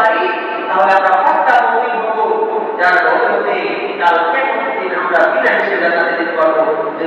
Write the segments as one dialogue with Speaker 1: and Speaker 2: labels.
Speaker 1: পারি তাহলে আমরা হকটা মমিন হব, যার বদলতে কাল কেমন আমরা বিনা হিসেবে জানাতে পারব যে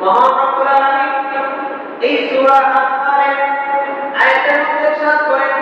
Speaker 1: মহান রব্বুল আলামিন এই সূরা আনফালের মধ্যে করেন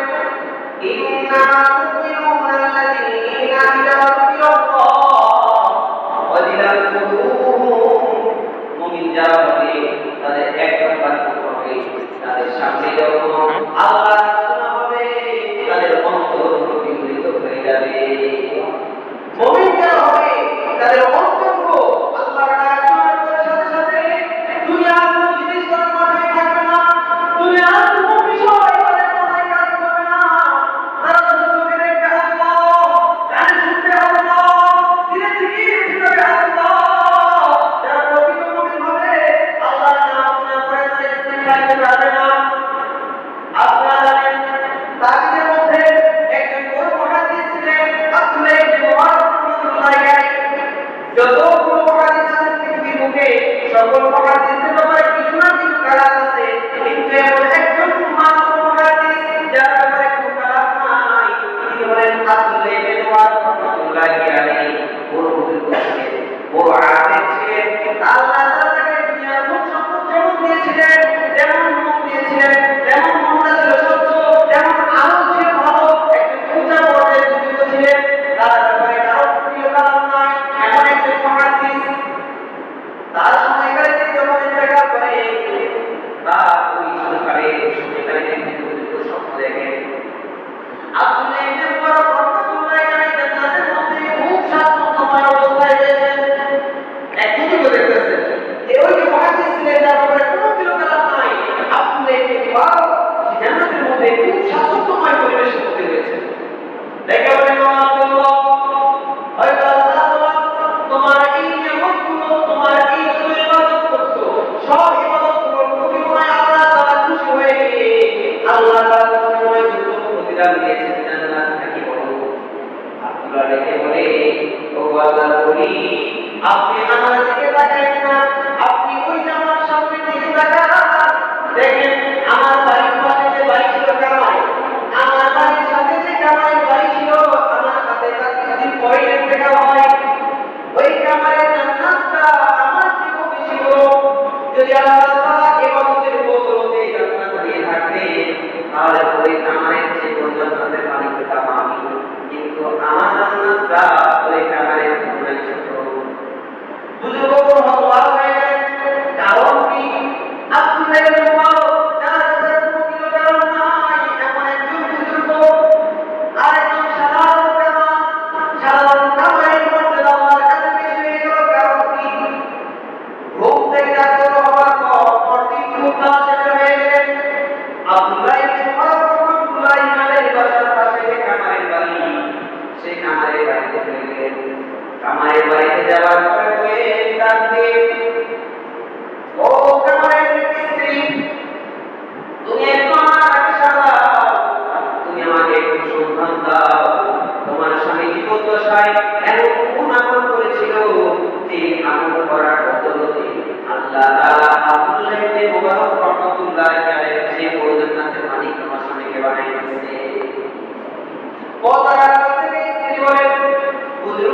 Speaker 1: jalan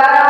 Speaker 1: orar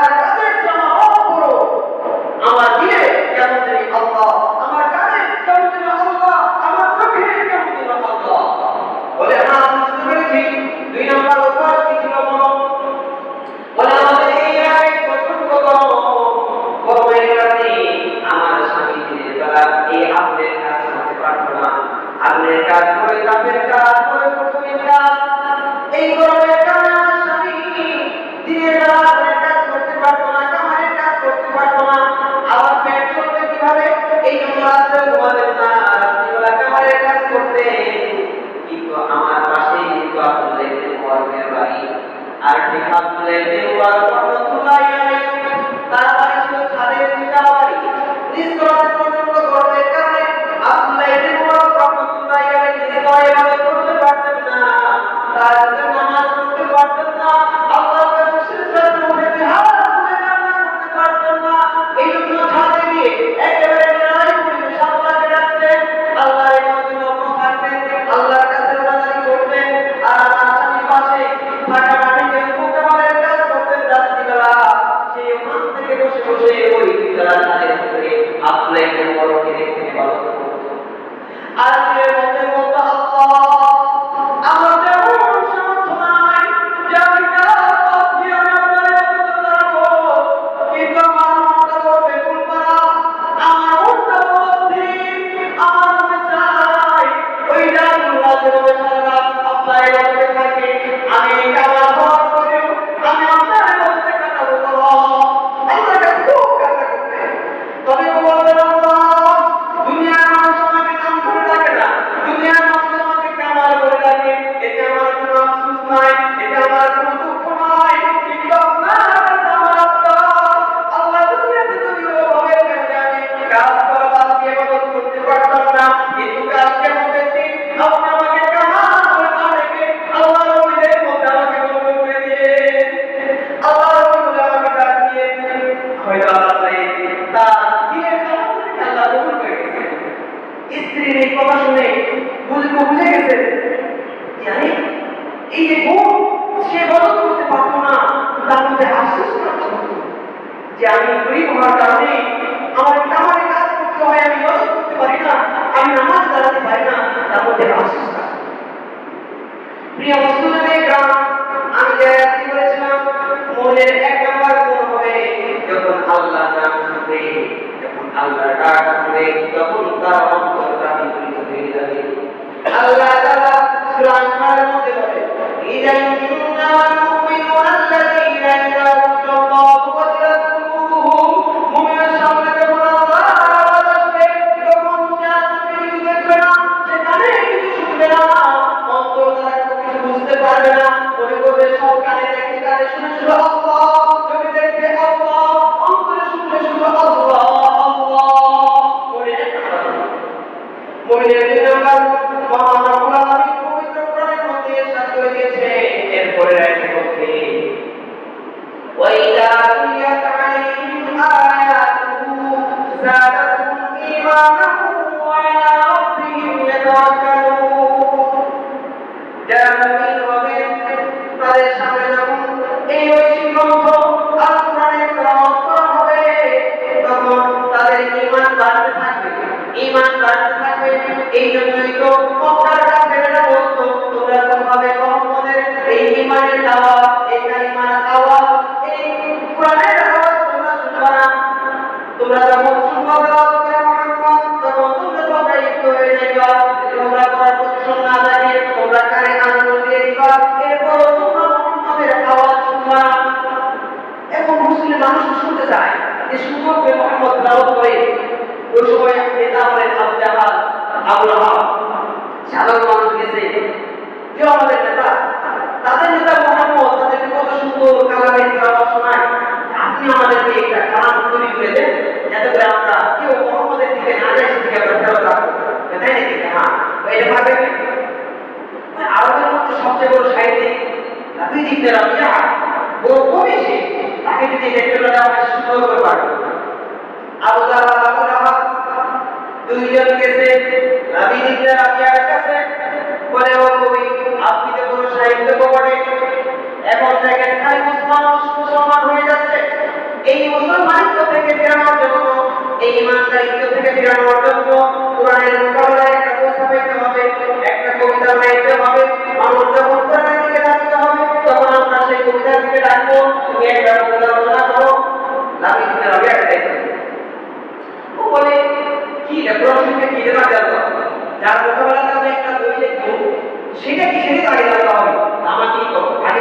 Speaker 1: দেখেন খালি মুসলমান মুসলমান হয়ে যাচ্ছে। এই মুসলমানিত্ব থেকে ফেরানোর জন্য, এই ইমানদারিত্ব থেকে ফেরানোর জন্য কোরআনের মোকাবেলায় একটা বই ছাপাইতে হবে, একটা কবিতা হবে। মানুষ যখন কোরআনের দিকে ডাকতে হবে, তখন আমরা সেই কবিতার দিকে ডাকবো তুমি একটা কবিতা রচনা করো। দিতে হবে একটা ও বলে, কি রে কি যার আমি একটা বই লিখব, সেটা কি সেটা হবে আমাকে কি করো আগে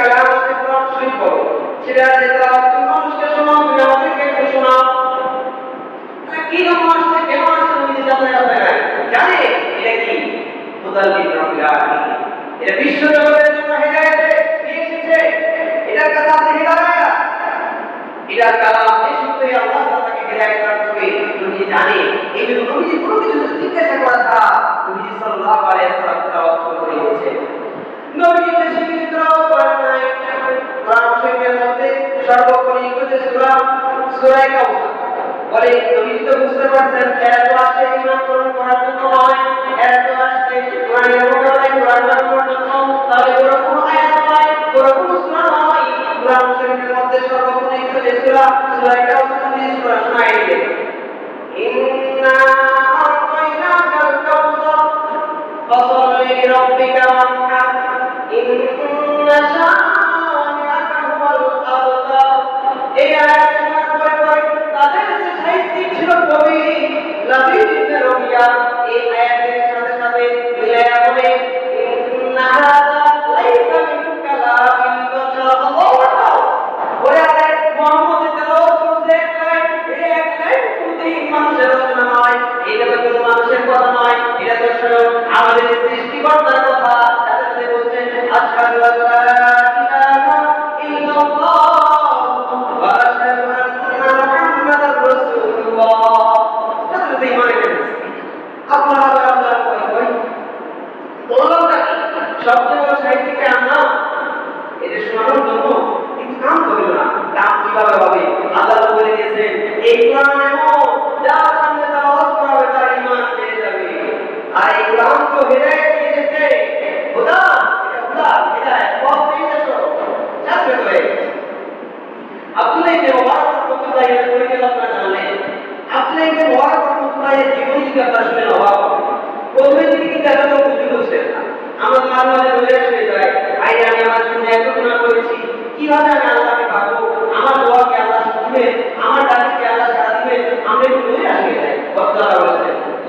Speaker 1: কালাম তুমি জানে, এটা জন্য হেদায়েতে কালাম এই জানে জন্য তুমি যে কোনো কিছু জিজ্ঞাসা করা ছাড়া তুমি সাল্লাল্লাহু আলাইহি ওয়াসাল্লাম তেলাওয়াত করে নবী বেশি কিছু তেলাওয়াত করেন নাই। কোরআন শরীফের মধ্যে সর্বকনিষ্ঠ যে সূরা সূরা কাউসার বলে নবী তো বুঝতে পারছেন, এরা তো আসছে ইমান গ্রহণ করার জন্য নয়। এরা তো আসছে কোরআনের মোকাবেলায় কোরআন বানানোর জন্য। তাহলে ওরা কোনো আয়াত নয় ওরা কোনো সূরা নয়। কোরআন শরীফের মধ্যে সর্বকনিষ্ঠ যে সূরা সূরা কাউসার নবী সূরা দিলেন ইন্না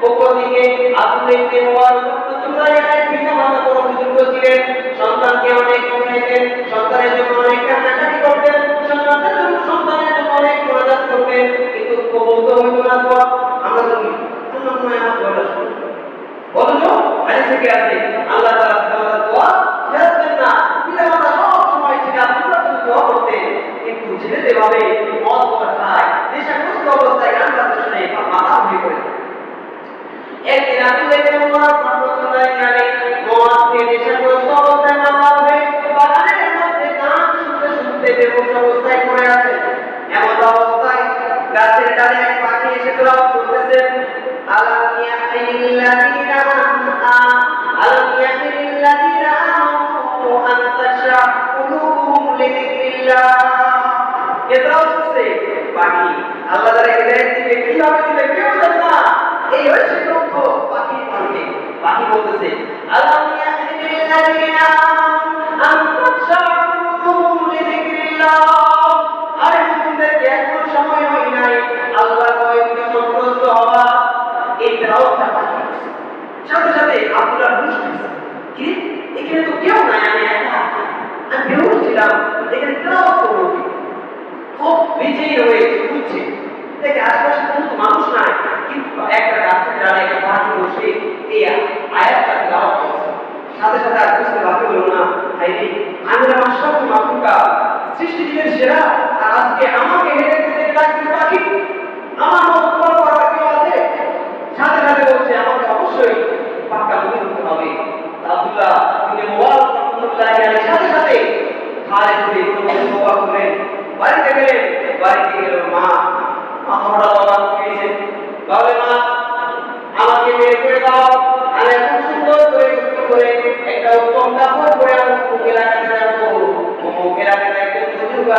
Speaker 1: থেকে আব্দুল্লাহ মুবারক আলাইহি পিতা মাতা বড় বুজুর্গ ছিলেন। সন্তানকে অনেক বোঝাইতেন সন্তানের জন্য অনেক কান্নাকাটি করতেন। সন্তানের জন্য সন্তানের জন্য অনেক প্রয়াস করতেন। কিন্তু কবল তো হইতো না তো। আমরা তো আল্লাহ নয় আমার দোয়াটা শুনুন অথচ হাদিসে কি আছে?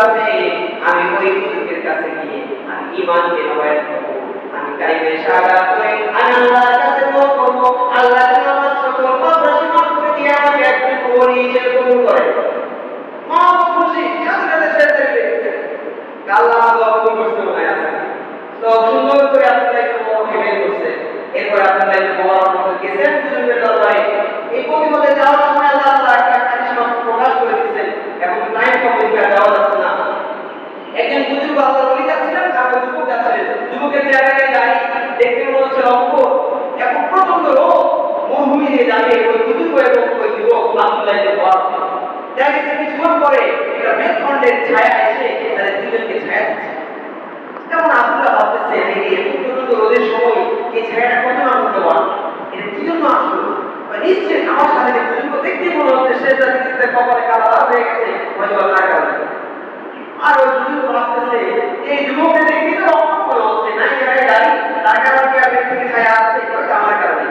Speaker 1: আছে আমি ওই বুজুর্গের কাছে গিয়ে আমি ইমানকে নবায়ন করব। আমি কারিমের সাহায্য করে আমি আল্লাহর কাছে দোয়া করব আল্লাহ যেন আমার সকল পাপ রাশি মাফ করে দিয়ে আমাকে একজন ওলি হিসেবে কবুল করে মা খুশি সাথে সাথে সেজদা দিলেন আল্লাহ দোয়া কবুল করতে মনে আছে তো সুন্দর করে আব্দুল্লাহ ইবনে মুবারক বের করছে এরপর আব্দুল্লাহ ইবনে মুবারক গেছেন বুজুর্গের দরবারে এই প্রতিপদে যাওয়ার সময় আল্লাহ তাআলা একটা কারিশমা প্রকাশ করে দিয়েছেন এখন টাইম কম দিকে যাওয়া যাচ্ছে না একজন বুজুর্গ আল্লাহর ওলি যাচ্ছিলেন আর ওই যুবক যাচ্ছিলেন যুবকের জায়গায় দাঁড়িয়ে দেখতে মনে হচ্ছে অঙ্ক এখন প্রচণ্ড রোগ মরুভূমি দিয়ে দাঁড়িয়ে ওই বুজুর্গ এবং ওই যুবক আব্দুল্লাহ ইবনে মুবারক গেছে কিছুক্ষণ পরে একটা মেঘখণ্ডের ছায়া এসে তাদের দুজনকে ছায়া দিচ্ছে। যেমন আব্দুল্লাহ ভাবতেছে এই এত পর্যন্ত রোদের সময় এই ছায়াটা কত না মূল্যবান? এটা কি জন্য আসলো? নিশ্চয়ই আমার সাথে যে দেখতে মনে হচ্ছে সে তাদের কপালে কালা হয়ে গেছে, হয়তো তার কারণে আর ওই বুজুর্গ ভাবতেছে, এই যুবককে দেখতে তো অবাক মনে হচ্ছে না জায়গায় দাঁড়িয়ে তার কারণে কি আর থেকে ছায়া আসছে? আমার কারণে।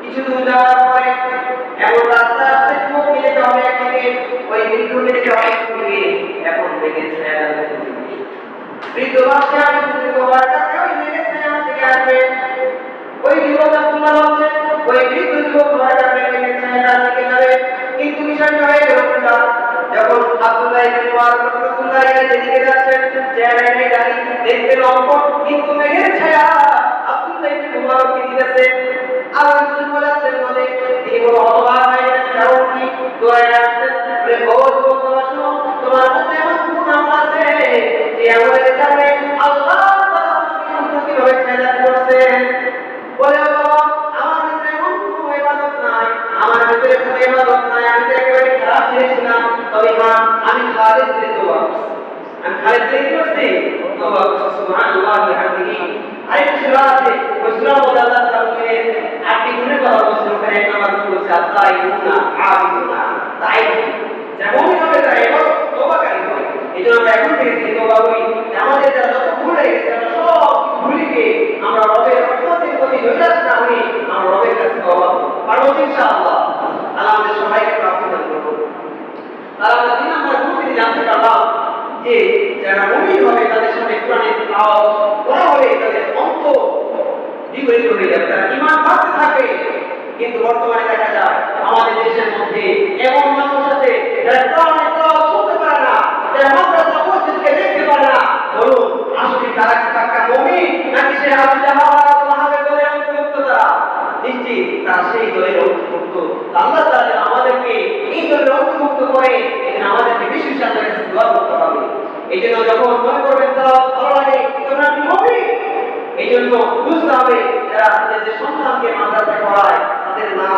Speaker 1: কিছু দূর যাওয়ার পরে, এমন রাস্তা আসছে, যুবক মিলে যাবে মিলে যাবে একদিকে এখন বেগে ছায়া বৃদ্ধ ভাবছে আমি বৃদ্ধ হওয়ার কারণে ওই বেগে ছায়া থেকে আসবে। ওই যুবক আব্দুল্লাহ ভাবছে ওই বৃদ্ধ যুবক হওয়ার কারণে বেগে ছায়া থেকে যাবে। কিন্তু বিষয়টা হয়ে গেল উল্টা। যখন আব্দুল্লাহ ইবনে মুবারক রাহমাতুল্লাহ আলাইহি যেদিকে যাচ্ছেন চেহারায় দাঁড়িয়ে দেখতে লম্বা কিন্তু মেঘের ছায়া। আব্দুল্লাহ ইবনে মুবারককে দিতেছে আর একজন বলাচ্ছেন বলে তিনি বড় হতবাক হয়ে গেছেন কারণ কি দোয়ায় আসছেন বলে ও যুবক বাবা শোনো তোমার মধ্যে এমন কোন আমল আছে যে আমলের কারণে আল্লাহ তাআলা তোমাকে কীভাবে খেলাত করছেন বলে ও বাবা আমার ভিতরে এমন কোনো ইবাদত নাই আমার ভিতরে কোনো ইবাদত নাই আমি তো একেবারে খারাপ ছেড়েছিলাম তবে মা আমি খালেদ দিতে দোয়া করছি আমি খালেদ দিতে কি করছি দোয়া করছি সুবহানাল্লাহ বিহামদিহি আরেকটা সূরা আছে ওই সূরা মধ্যে আল্লাহ তাআলা বলেন আপনি গুণের কথা বলছেন ওখানে এক নাম্বার গুণ বলছে আল্লাহ ইউনা আবিদুনা তাই যেমন হবে তাই এবং তোবাকারী হবে এই জন্য আমরা এখন থেকে থেকে তোবা করি যে আমাদের যারা যত ভুল হয়ে গেছে আমরা সব ভুলিকে আমরা রবের রহমতের প্রতি নৈরাশ না হয়ে আমরা রবের কাছে তোবা করব পারব তো ইনশাআল্লাহ আল্লাহ আমাদের সবাইকে প্রাপ্তি দান করব আর আমরা তিন নম্বর গুণ থেকে জানতে পারলাম যে যারা মুমিন হবে তাদের সাথে কোরআনের তেলাওয়াত করা হবে তাদের অন্ত বিপরীত হয়ে যাবে তারা ইমান বাড়তে থাকে কিন্তু বর্তমানে দেখা যায় আমাদের দেশের মধ্যে এমন মানুষ আছে তেলাওয়াত শুনতে পারে না। মাদ্রাসা এই দলের অন্তর্ভুক্ত আমাদেরকে বেশি বেশি আল্লাহর কাছে দোয়া করতে হবে। এই জন্য যখন মনে করবেন তারা ভালো লাগে তোমরা এই জন্য বুঝতে তাদের যে সন্তানকে মাদ্রাসায় পড়ায়, তাদের নাম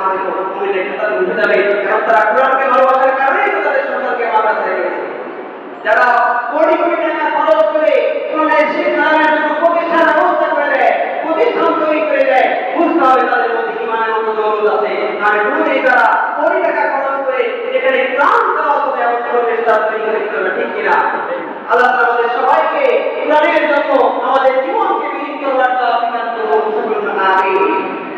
Speaker 1: খাতাতে উঠে যাবে। কারণ তারা কোরআনকে ভালোবাসার কারণেই তো তাদের সন্তানকে মাদ্রাসায় গেছে। যারা কোটি কোটি টাকা খরচ করে কোরআনের শিক্ষার জন্য প্রতিষ্ঠান ব্যবস্থা করে দেয়, প্রতিষ্ঠান তৈরি করে দেয়, বুঝতে হবে তাদের মধ্যে ইমানের মতো দৌলত আছে। আর কোনোদিনই তারা কোটি টাকা খরচ করে যেখানে প্রাণ দেওয়া হবে এমন পরিবেশ তারা তৈরি করে দিতে ঠিক কিনা? আল্লাহ আমাদের সবাইকে কোরআনের জন্য আমাদের জীবনকে বিলীন করার দান করুন। আমিন।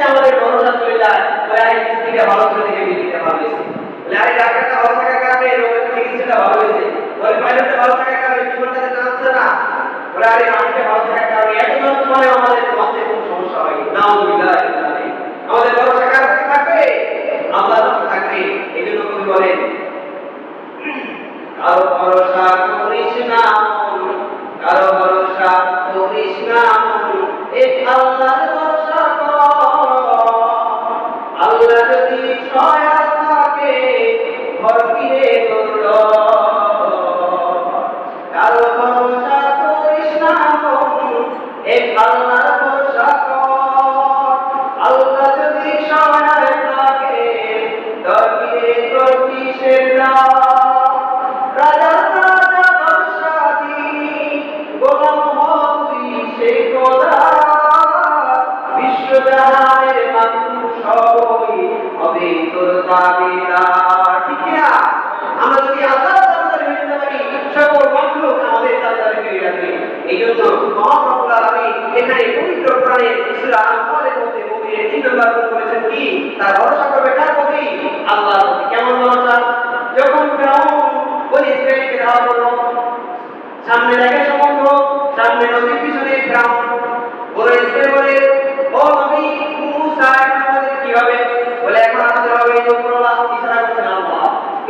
Speaker 1: প্রতি আমাদের ভরসা চলে যায় বলে আরে মিস্ত্রিটা ভালো করে দেখে বিক্রিটা ভালো হয়েছে বলে আরে ডাক্তারটা ভালো থাকার কারণে রোগের চিকিৎসাটা ভালো হয়েছে? বলে পাইলটটা ভালো থাকার কারণে জীবনটাতে টানছে না। বলে আরে মানুষটা ভালো থাকার কারণে এত যত্ন আমাদের মধ্যে কোনো সমস্যা হয়নি নাও আমাদের ভরসা কার থাকবে আল্লাহর প্রতি থাকবে এই জন্য কবি বলেন কারও ভরসা করিস না কারও ভরসা করিস না মন, এক আল্লাহর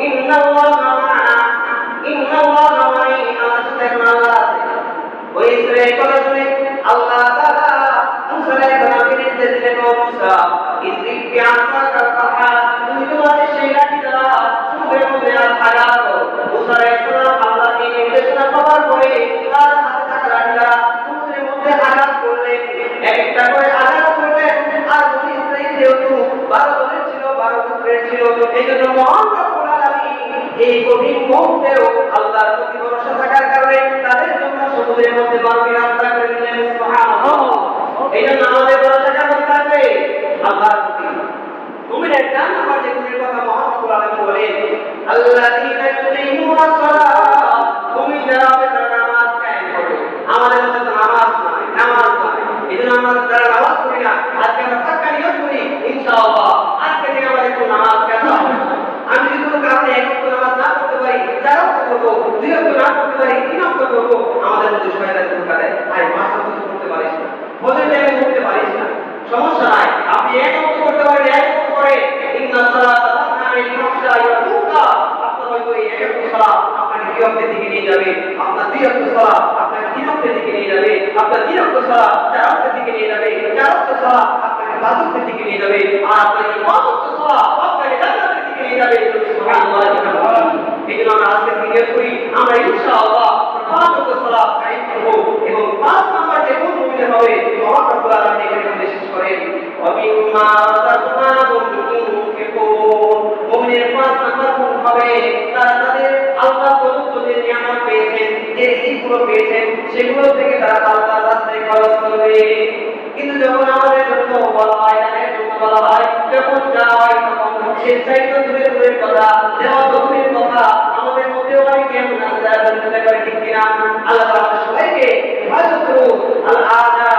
Speaker 1: ইন্নাল্লাহ মা'ানা ইন্নাল্লাহ মা'াই আমার সাথে আল্লাহ আছে। ওই ইসরায়েল কথা শুনে আল্লাহ তাআলা মুসা আলাইহিস সালামকে নির্দেশ দিলেন ও মুসা ইদ্রিক বিআসাকা কাহা তুমি তোমাদের সেই লাঠি দ্বারা সমুদ্রের মধ্যে আঘাত করো মুসা আলাইহিস সালাম আল্লাহকে নির্দেশনা পাওয়ার পরে তার হাতে থাকা লাঠি দ্বারা সমুদ্রের মধ্যে আঘাত করলেন এক একটা করে আঘাত করলেন আর বনি ইসরাইল যেহেতু বারো জনের ছিল বারো পুত্রের ছিল এই জন্য মহান রব্বুল আলামিন এই কঠিন মুহূর্তেও আল্লাহর প্রতি ভরসা থাকার কারণে তাদের জন্য মধ্যে বারোটি রাস্তা করে দিলেন এই জন্য আমাদের ভরসা কেমন থাকবে, আল্লাহর তুমি একটা আমার যে গুণের কথা মহান রব্বুল বলেন সালাত মুমিন যারা নামাজ কায়েম করো। আমাদের মধ্যে তো নামাজ নাই নামাজ নাই এই জন্য আমরা যারা নামাজ পড়ি না আজকে আমরা পাক্কা নিয়ত করি ইনশাআল্লাহ আজকে থেকে আমাদের কোনো নামাজ কেন হবে না। আমি যদি কোনো কারণে এক ওয়াক্ত নামাজ না পড়তে পারি চার ওয়াক্ত করব দুই ওয়াক্ত না পড়তে পারি তিন ওয়াক্ত করব আমাদের মধ্যে শয়তান ধোঁকা দেয় আরে পাঁচ ওয়াক্ত তো করতে পারিস না ভোজের টাইমে করতে পারিস না সমস্যা নাই আপনি এক ওয়াক্ত করতে পারেন এক ওয়াক্ত করে ইন্না সালাতা তানহা আনিল ফাহশাই ওয়াল মুনকার আপনার হয়তো এই এক ওয়াক্ত সালাত আপনাকে দুই ওয়াক্তের দিকে নিয়ে যাবে আপনার দুই ওয়াক্ত সালাত আপনাকে তিন ওয়াক্তের দিকে নিয়ে যাবে আপনার তিন ওয়াক্ত সালাত চার ওয়াক্তের দিকে নিয়ে যাবে চার ওয়াক্ত সালাত আপনাকে পাঁচ ওয়াক্তের দিকে নিয়ে যাবে আর আপনার এই পাঁচ ওয়াক্ত সালাত আপনাকে জান্নাতের দিকে নিয়ে যাবে সুবহানাল্লাহ এই জন্য আমরা আজকে নিয়ত করি আমরা ইনশাআল্লাহ পাঁচ ওয়াক্ত সালাত কায়েম করব এবং পাঁচ নাম্বার যে কোন মুমিন হবে মহান রব্বুল আলামিন এখানে নির্দেশ আল্লাহ সবাইকে হেফাজত করুন আল্লাহ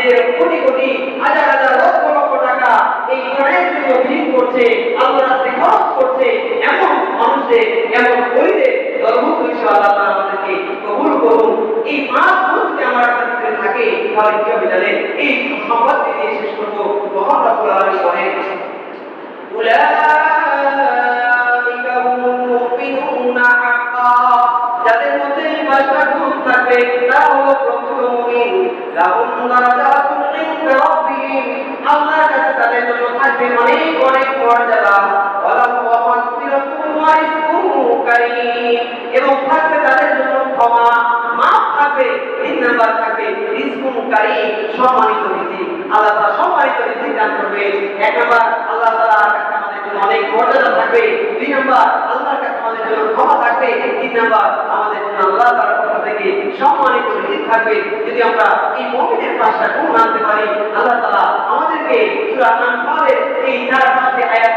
Speaker 1: আজা কোটি কোটি, হাজার হাজার লক্ষ লক্ষ টাকা এই ইমানের জন্য ভিড় করছে আল্লাহ রাস্তায় খরচ করছে এমন মানুষদের, এমন গরিবের দলভুক্ত হিসেবে আল্লাহ তাআলা আমাদেরকে কবুল করুন। এই পাঁচ গুণ যদি আমার ভিতরে থাকে, তাহলে কি হবে জানেন? এই সংবাদটি দিয়ে শেষ করব। মহান রাব্বুল আলামিন বলেন, উলাইকা আল্লাহর কাছে তাদের জন্য থাকবে অনেক অনেক মর্যাদা এবং থাকবে তাদের জন্য ক্ষমা মাফ থাকবে নাম্বার থাকবে রিজকুন সম্মানিত রিজিক আল্লাহ তাআলা সম্মানিত রিজিক দান করবে। এক নাম্বার, আল্লাহ তাআলার কাছে আমাদের জন্য অনেক মর্যাদা থাকবে। দুই নাম্বার, আল্লাহর কাছে আমাদের জন্য ক্ষমা থাকবে। তিন নাম্বার আমাদের জন্য আল্লাহ থেকে সম্মানিত উচিত থাকবে। যদি আমরা এই মমিনের পাশটা গুণ আনতে পারি, আল্লাহ তালা আমাদেরকে সুরা আনফালের এই আয়াত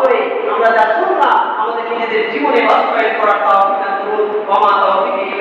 Speaker 1: করে আমরা যা শুনলাম, আমাদের নিজেদের জীবনে বাস্তবায়ন করার পাওয়া করুন।